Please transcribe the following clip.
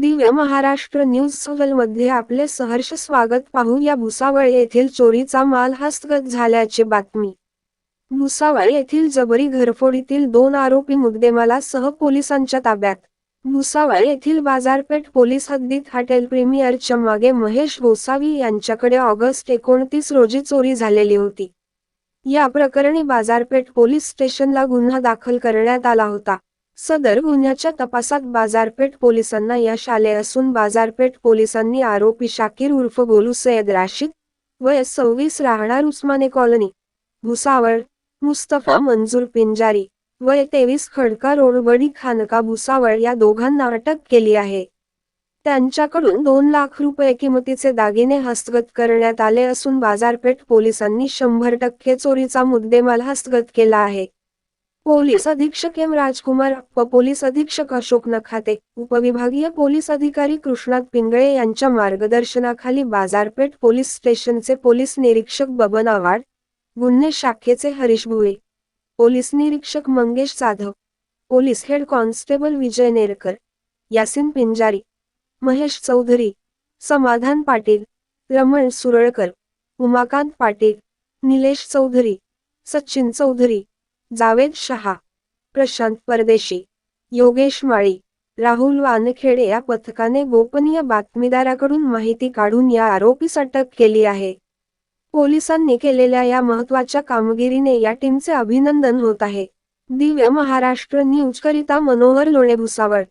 दिव्य महाराष्ट्र न्यूजमध्ये आपले सहर्ष स्वागत पाहूया भुसावळ येथील चोरीचा माल हस्तगत झाल्याची बातमी. भुसावळ येथील जबरी घरफोडीतील दोन आरोपी मुद्देमालासह पोलिसांच्या ताब्यात. भुसावळ येथील बाजारपेठ पोलीस हद्दीत हॉटेल प्रीमियरच्या मागे महेश गोसावी यांच्याकडे ऑगस्ट एकोणतीस रोजी चोरी झालेली होती. या प्रकरणी बाजारपेठ पोलीस स्टेशनला गुन्हा दाखल करण्यात आला होता. सदर गुन्ह्याच्या तपासात बाजारपेठ पोलिसांना यश आले असून बाजारपेठ पोलिसांनी आरोपी शाकीर उर्फ गोलू सय्यद राशीद वय सव्वीस राहणार उस्माने कॉलनी भुसावळ मुस्तफा मंजूर पिंजारी वय तेवीस खडका रोडवडी खानका भुसावळ या दोघांना अटक केली आहे. त्यांच्याकडून दोन लाख रुपये किमतीचे दागिने हस्तगत करण्यात आले असून बाजारपेठ पोलिसांनी शंभर टक्के चोरीचा मुद्देमाल हस्तगत केला आहे. पोलीस अधीक्षक एम राजकुमार व पोलीस अधीक्षक अशोक नखाते उपविभागीय पोलीस अधिकारी कृष्णात पिंगळे यांच्या मार्गदर्शनाखाली बाजारपेठ पोलीस स्टेशनचे पोलीस निरीक्षक बबन आवाड गुन्हे शाखेचे हरीश भुवे पोलीस निरीक्षक Mangesh Jadhav police head constable Vijay Nerkar Yasin Pinjari Mahesh Chaudhari Samadhan Patil Raman Suralkar Umakant Patil Nilesh Chaudhari Sachin Chaudhari Javed Shah Prashant परदेशी योगेश माळी राहुल वानखेडे या पथकाने गोपनीय बातमीदाराकडून माहिती काढून या आरोपीस अटक केली आहे. पोलिसांनी केलेल्या या महत्त्वाच्या कामगिरीने या टीमचे अभिनंदन होत आहे. दिव्य महाराष्ट्र न्यूज करिता मनोहर लोणे भुसावळ